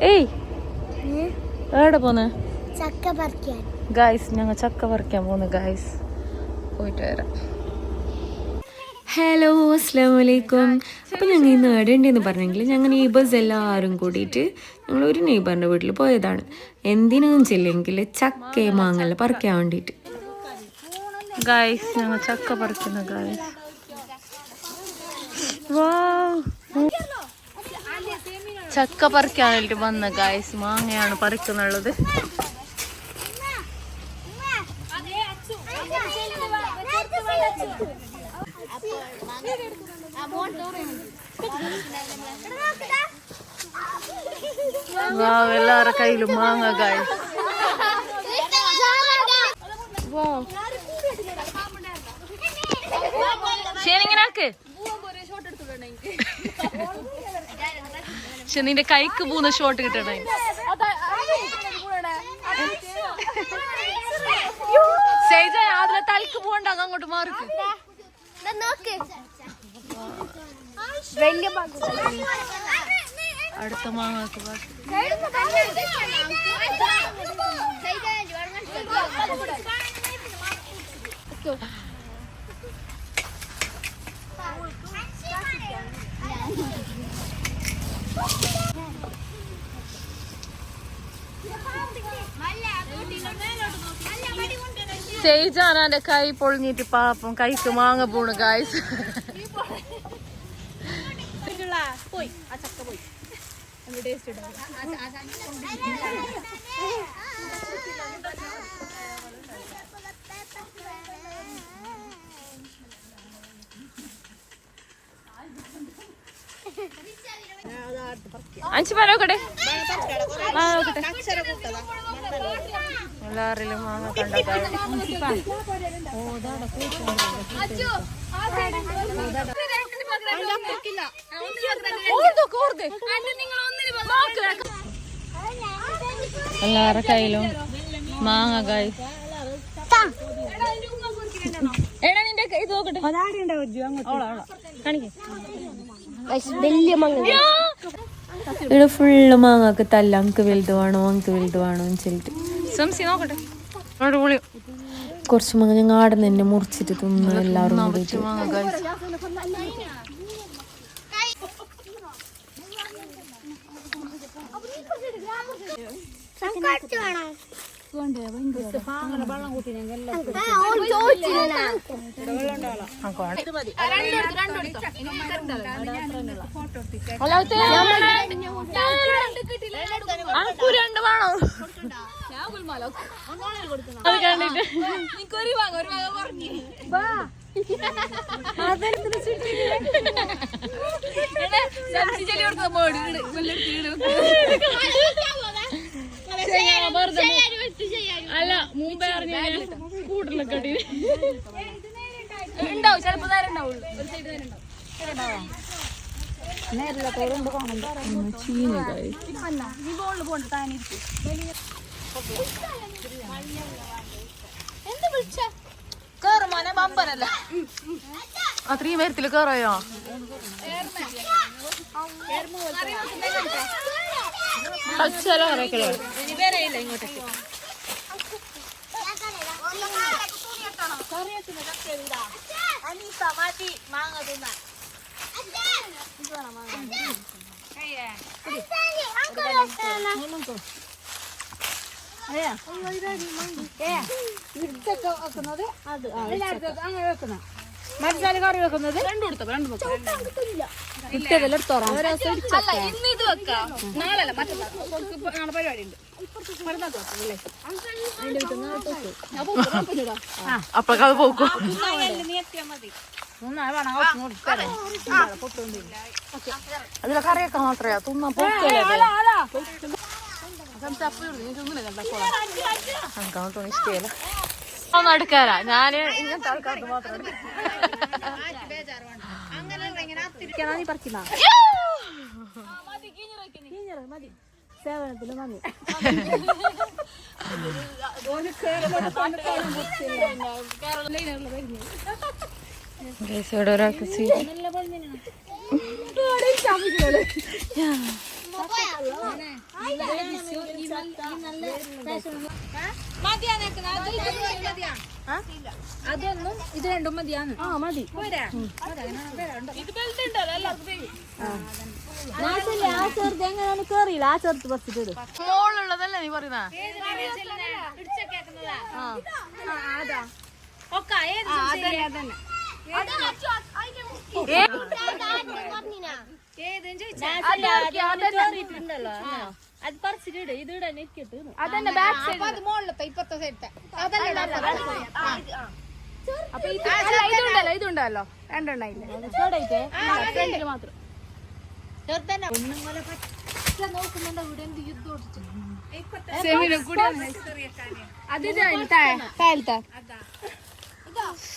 ഏയ്. എവിടെ പോന്ന്? ചക്ക പറിക്കാൻ. ഗായ്സ് ഞങ്ങൾ ചക്ക പറിക്കാൻ പോന്ന് ഗായ്സ് പോയിട്ട് വരാം. ഹലോ അസ്സാം വലൈക്കും അപ്പം ഞങ്ങൾ ഇന്ന് എവിടെ ഉണ്ടെന്ന് പറഞ്ഞെങ്കിൽ ഞങ്ങൾ നെയ്ബേഴ്സ് എല്ലാവരും കൂടിയിട്ട് ഞങ്ങൾ ഒരു നെയ്ബറിന്റെ വീട്ടിൽ പോയതാണ്. എന്തിനും ചെല്ലെങ്കിൽ ചക്ക മാങ്ങല്ല പറിക്കാൻ വേണ്ടിയിട്ട്. ഗായ്സ് ഞങ്ങൾ ചക്ക പറിക്കുന്ന ഗായ്സ് വാ ചക്ക പറിക്കാനായിട്ട് വന്ന ഗായസ് മാങ്ങയാണ് പറിക്കുന്നുള്ളത്. വാ എല്ലാവരുടെ കയ്യിലും മാങ്ങ ഗായസ് ശരി ഇങ്ങനെ ആക്ക്. പക്ഷെ നിന്റെ കൈക്ക് പോകുന്ന ഷോട്ട് കിട്ടണേ. സേജ അതിലെ തലക്ക് പോകണ്ട അങ്ങ് അങ്ങോട്ട് വലിയ അടുത്ത മാങ്ങാക്ക് ബാക്കി സേജാണ് എന്റെ കൈ പൊളിഞ്ഞിട്ട് പാപ്പം. കൈക്ക് മാങ്ങ പോണ് ഗായ്സ് അഞ്ച് പേര് നോക്കട്ടെ മാങ്ങ നോക്കട്ടെ എല്ലാവരിലും മാങ്ങ കണ്ട എല്ലാവരുടെ കയ്യിലും മാങ്ങ കായ് എടാ നിന്റെ ഇത് നോക്കട്ടെ. കാണിക്കേ. വലിയ മങ്ങ ഇവിടെ ഫുള്ള് മാങ്ങക്ക് തല്ല. അങ്ക് വലുത് വേണോ അങ്ക് വലുത് വേണോ എന്ന് വെച്ചിട്ട് സംസി നോക്കട്ടെ. അടിപൊളി. കുറച്ച് മാങ്ങ ഞങ്ങൾ ആടെ തന്നെ മുറിച്ചിട്ട് തിന്നു എല്ലാവരും കൂടിയിട്ട്. രണ്ട് വേണോ അത് കണ്ടിട്ട്. അല്ല മുമ്പേ അറിഞ്ഞ സ്കൂട്ടറിലൊക്കെ ഉണ്ടാവും ചിലപ്പോ നേരം ഉണ്ടാവുള്ളൂ. ഒരു സൈഡ് നേരം ഉണ്ടാവും. ചീന കേറുമോനെ ബമ്പനല്ല. അത്രയും പേരത്തിൽ കേറയോ അച്ഛലോ ഇറക്കലോ ഇങ്ങോട്ടേക്ക് മനസ്സിലായി കറി വെക്കുന്നത്? ഇട്ടതെല്ലാം എടുത്തോറാം ഉണ്ട്. അപ്പൊക്കത് പോക്കും. അതിലെ കറിയൊക്കെ മാത്രമേ തിന്നാ പോക്കല്ലേ അങ്ങോട്ടൊന്നും ഇഷ്ടമല്ല? ഒന്ന് എടുക്കാനാ ഞാൻ ഇങ്ങനത്തെ ആൾക്കാർക്ക് മാത്രം സേവനത്തിന് നന്ദി ഇവിടെ ഒരാൾക്ക് അതൊന്നും ഇത് രണ്ടും മതിയാന്ന്. ആ മതി. ആ. ചെറുത് എങ്ങനെയാണ്? കേറിയില്ല. ആ ചെറുത്ത് പറിച്ചിട്ട് മോളുള്ളതല്ലേ നീ പറയുന്ന? അത് പറിച്ചിട്ട് ഇട് ഇത് ഇടാൻ ഇരിക്കട്ട് അതന്നെ ബാക്ക് സൈഡ് മുകളിലത്തെ ഇപ്പത്തെ സൈഡത്തെ അപ്പൊ ഇതുണ്ടല്ലോ ഇതുണ്ടല്ലോ രണ്ടെണ്ണയില്ലേ ഫ്രണ്ടിൽ മാത്രം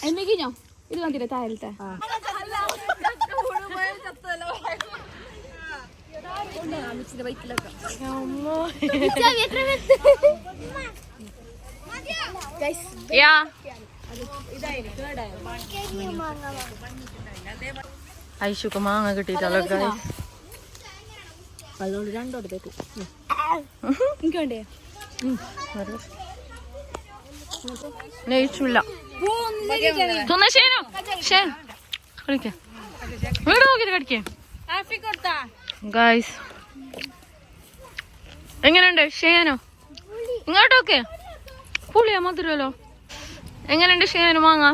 എന്നെങ്കിഞ്ഞോ ഇത് കണ്ടില്ലേ താഴത്തെ യാ ഐഷുക്ക് മാങ്ങ കിട്ടിയിട്ടല്ലോ. അതുകൊണ്ട് രണ്ടോട് തേക്കും എനിക്ക് വേണ്ടേ നെയ്ച്ചില്ല തിന്ന ശേനോ കളിക്കാം വീട് നോക്കിയിട്ട് കടിക്കേ. ഗായ്സ് എങ്ങനെയുണ്ട്? ഷേനോ ഇങ്ങോട്ടൊക്കെ? പുളിയാ മധുരല്ലോ എങ്ങനെയുണ്ട് ഷേനു മാങ്ങ?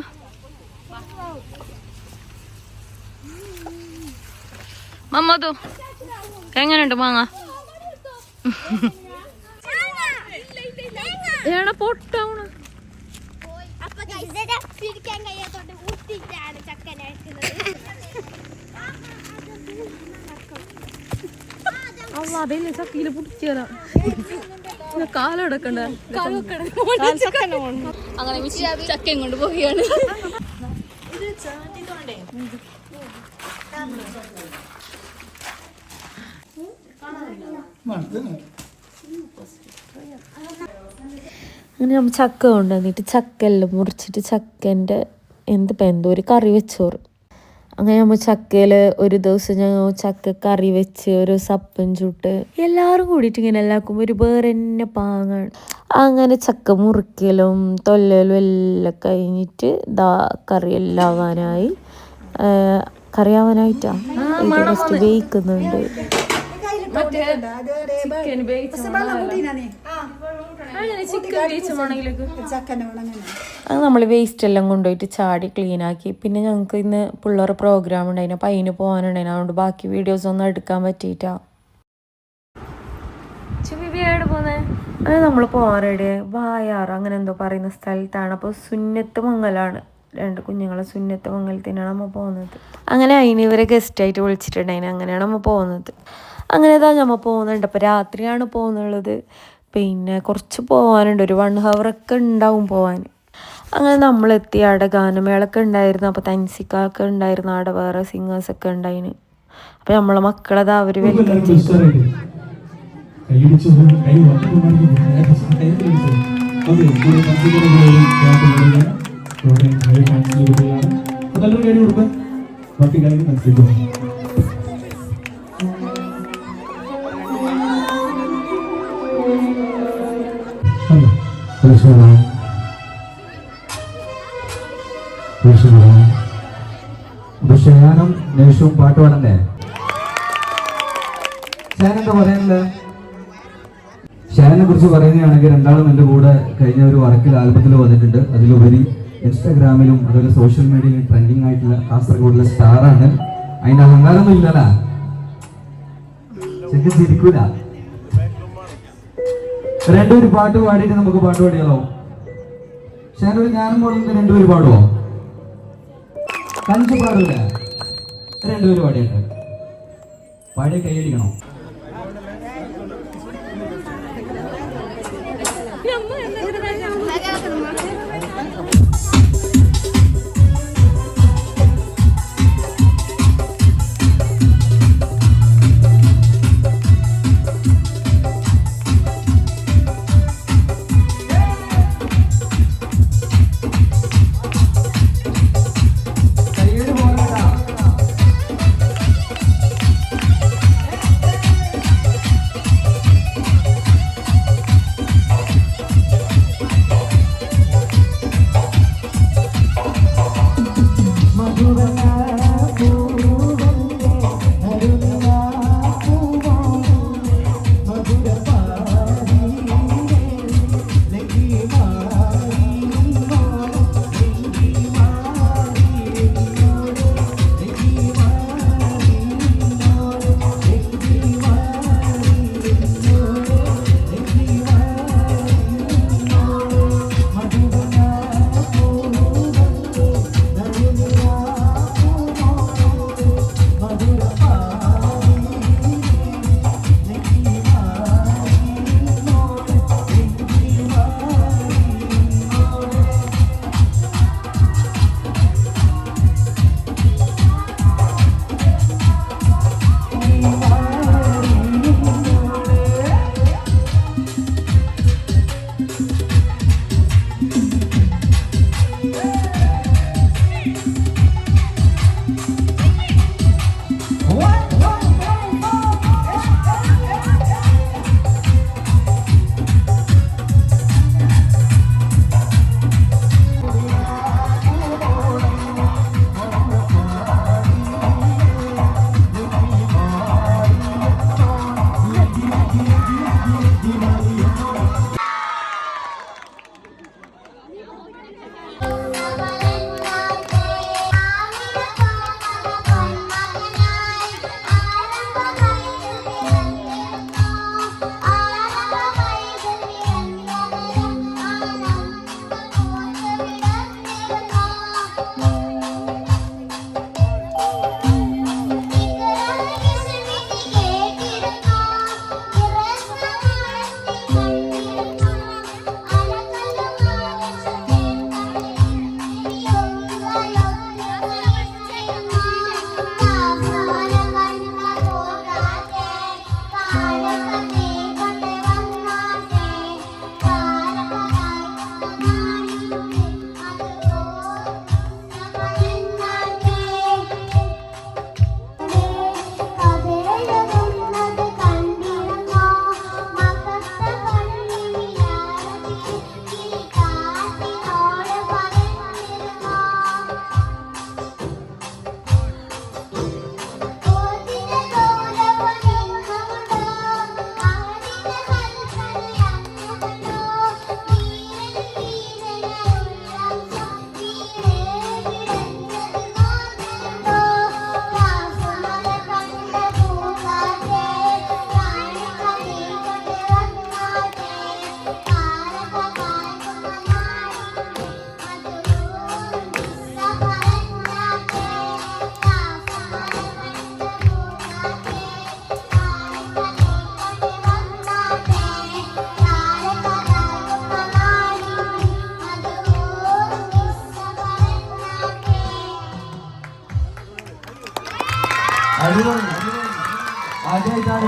മമ്മതു എങ്ങനെയുണ്ട് മാങ്ങ? ഏണ പൊട്ടാവണ? അപ്പൊ പിടിക്കാൻ കഴിയാത്തോണ്ട് ഊട്ടിട്ടാണ് ചക്കനാക്കുന്നത് അല്ല വലിയ ചക്കയിൽ പൊട്ടിച്ചേരാ കാലടക്കണ്ട. അങ്ങനെ ചക്കയും കൊണ്ട് പോവുകയാണ്. അങ്ങനെ നമ്മൾ ചക്ക കൊണ്ടുവന്നിട്ട് ചക്കെല്ലാം മുറിച്ചിട്ട് ചക്കന്റെ എന്ത് എന്തോ ഒരു കറി വെച്ചോറ്. അങ്ങനെ നമ്മൾ ചക്കയിൽ ഒരു ദിവസം ഞങ്ങൾ ചക്ക കറി വെച്ച് ഒരു സപ്പൻ ചുട്ട് എല്ലാവരും കൂടിയിട്ട് ഇങ്ങനെ എല്ലാവർക്കും ഒരു വേറെ തന്നെ പാങ്ങാണ് അങ്ങനെ ചക്ക മുറിക്കലും തൊല്ലലും എല്ലാം കഴിഞ്ഞിട്ട് ദാ കറി എല്ലാം ആവാനായി കറിയാവാനായിട്ടാ ഇത് വേവിക്കുന്നുണ്ട് അത് നമ്മൾ വേസ്റ്റ് എല്ലാം കൊണ്ടുപോയിട്ട് ചാടി ക്ലീൻ ആക്കി. പിന്നെ ഞങ്ങൾക്ക് ഇന്ന് പിള്ളേർ പ്രോഗ്രാം ഉണ്ടായിരുന്നു. അപ്പം അതിന് പോകാനുണ്ടായിരുന്നു. അതുകൊണ്ട് ബാക്കി വീഡിയോസ് ഒന്നും എടുക്കാൻ പറ്റിയിട്ടാ. അത് നമ്മൾ പോകാൻ റെഡി വായാറ് അങ്ങനെ എന്തോ പറയുന്ന സ്ഥലത്താണ്. അപ്പോൾ സുന്നത്ത് മംഗലാണ്. രണ്ട് കുഞ്ഞുങ്ങളെ സുന്നത്ത് മംഗലത്തിനാണ് നമ്മൾ പോകുന്നത്. അങ്ങനെ അതിന് ഇവരെ ഗസ്റ്റായിട്ട് വിളിച്ചിട്ടുണ്ടായിന് അങ്ങനെയാണ് നമ്മൾ പോകുന്നത്. അങ്ങനെ ഇതാ നമ്മൾ പോകുന്നുണ്ട് അപ്പോൾ രാത്രിയാണ് പോകുന്നുള്ളത് പിന്നെ കുറച്ച് പോകാനുണ്ട് ഒരു വൺ ഹവറൊക്കെ ഉണ്ടാവും പോകാൻ അങ്ങനെ നമ്മളെത്തി അവിടെ ഗാനമേളൊക്കെ ഉണ്ടായിരുന്നു. അപ്പോൾ തൻസിക്കൊക്കെ ഉണ്ടായിരുന്നു. അവിടെ വേറെ സിംഗേഴ്സൊക്കെ ഉണ്ടായിന്. അപ്പോൾ നമ്മളെ മക്കളത് അവർ വെൽക്കം ചെയ്തു. ബാക്കി കൈ മനസ്സിലാക്കും ഷയാനും നേഷവും പാട്ട് പാടണ്ടേ? ഷാൻ എന്താ പറയാനുള്ളത് കുറിച്ച് പറയുകയാണെങ്കിൽ രണ്ടാളും എന്റെ കൂടെ കഴിഞ്ഞ ഒരു വർക്കിൽ ആൽബത്തിൽ വന്നിട്ടുണ്ട്. അതിലുപരി ഇൻസ്റ്റാഗ്രാമിലും അതുപോലെ സോഷ്യൽ മീഡിയയിലും ട്രെൻഡിങ് ആയിട്ടുള്ള കാസർഗോഡിലെ സ്റ്റാറാണ്. അതിന്റെ അഹങ്കാരമൊന്നും ഇല്ലല്ല ചിരിക്കൂല? രണ്ടുപേരും പാട്ട് പാടിയിട്ട് നമുക്ക് പാട്ട് പാടിയാലോ? ഷാനൂർ ഞാനും പോലെ രണ്ടുപേര് പാടുമോ കഞ്ചു പാടില്ല രണ്ടുപേര് പാടിയിട്ട് പാടി കൈയടിക്കണോ? অভিনয়। অজয় তার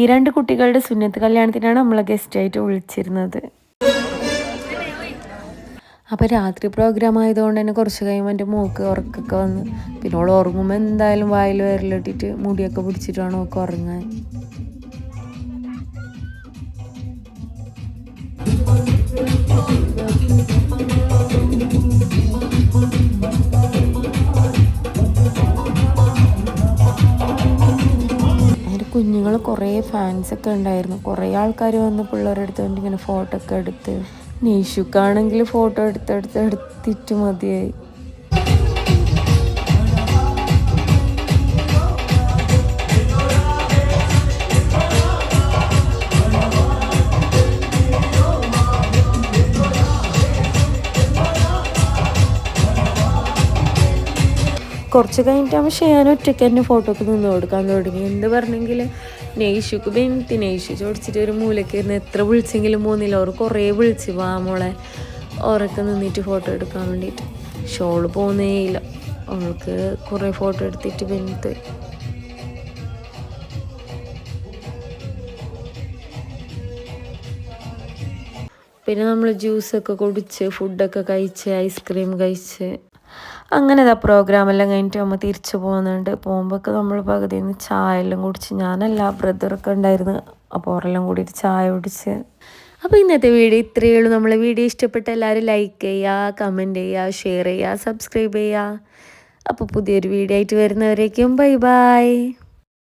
ഈ രണ്ട് കുട്ടികളുടെ സുന്നത്ത് കല്യാണത്തിനാണ് നമ്മളെ ഗസ്റ്റായിട്ട് വിളിച്ചിരുന്നത്. അപ്പോൾ രാത്രി പ്രോഗ്രാം ആയതുകൊണ്ട് തന്നെ കുറച്ച് കഴിയുമ്പോൾ എന്റെ മൂക്ക് ഉറക്കൊക്കെ വന്ന്. പിന്നെ ഓൾ ഉറങ്ങുമ്പോൾ എന്തായാലും വായിൽ വിരലിട്ടിട്ട് മുടിയൊക്കെ പിടിച്ചിട്ടാണ് ഓക്ക് ഉറങ്ങാൻ. ഉറങ്ങാൻ അതിന്റെ കുഞ്ഞുങ്ങൾ കുറേ ഫാൻസൊക്കെ ഉണ്ടായിരുന്നു. കുറേ ആൾക്കാർ വന്ന് പിള്ളേരുടെ അടുത്ത് കൊണ്ട് ഇങ്ങനെ ഫോട്ടോ ഒക്കെ എടുത്ത്. നീഷുക്കാണെങ്കിൽ ഫോട്ടോ എടുത്തെടുത്ത് എടുത്തിട്ട് മതിയായി. കുറച്ച് കഴിഞ്ഞിട്ടാകുമ്പോൾ ഷെയാൻ ഒറ്റയ്ക്ക് തന്നെ ഫോട്ടോക്ക് നിന്ന് കൊടുക്കാൻ തുടങ്ങി. എന്ത് പറഞ്ഞെങ്കിൽ നെയ്ഷുക്ക് ബെൻത്തി നെയ്ഷു ചോടിച്ചിട്ട് ഒരു മൂലയ്ക്ക് ഇരുന്ന് എത്ര വിളിച്ചെങ്കിലും പോകുന്നില്ല അവർ കുറേ വിളിച്ച് വാ മോളെ. ഓരൊക്കെ നിന്നിട്ട് ഫോട്ടോ എടുക്കാൻ വേണ്ടിയിട്ട്. ഷോൾ പോകുന്നേ ഇല്ല. അവൾക്ക് കുറേ ഫോട്ടോ എടുത്തിട്ട് ബെൻത്ത് പിന്നെ നമ്മൾ ജ്യൂസൊക്കെ കുടിച്ച് ഫുഡൊക്കെ കഴിച്ച് ഐസ്ക്രീം കഴിച്ച്. അങ്ങനെ ഇതാ പ്രോഗ്രാം എല്ലാം കഴിഞ്ഞിട്ട് നമ്മൾ തിരിച്ചു പോകുന്നുണ്ട്. പോകുമ്പോഴൊക്കെ നമ്മൾ പകുതിയിൽ നിന്ന് ചായ എല്ലാം കുടിച്ച് ഞാനല്ല ബ്രദറൊക്കെ ഉണ്ടായിരുന്നു. അപ്പോൾ ഓരെല്ലാം കൂടിയിട്ട് ചായ കുടിച്ച്. അപ്പോൾ ഇന്നത്തെ വീഡിയോ ഇത്രയേ ഉള്ളൂ. നമ്മളെ വീഡിയോ ഇഷ്ടപ്പെട്ട എല്ലാവരും ലൈക്ക് ചെയ്യുക കമന്റ് ചെയ്യുക ഷെയർ ചെയ്യുക സബ്സ്ക്രൈബ് ചെയ്യുക അപ്പോൾ പുതിയൊരു വീഡിയോ ആയിട്ട് വരുന്നവരേക്കും ബൈ ബൈ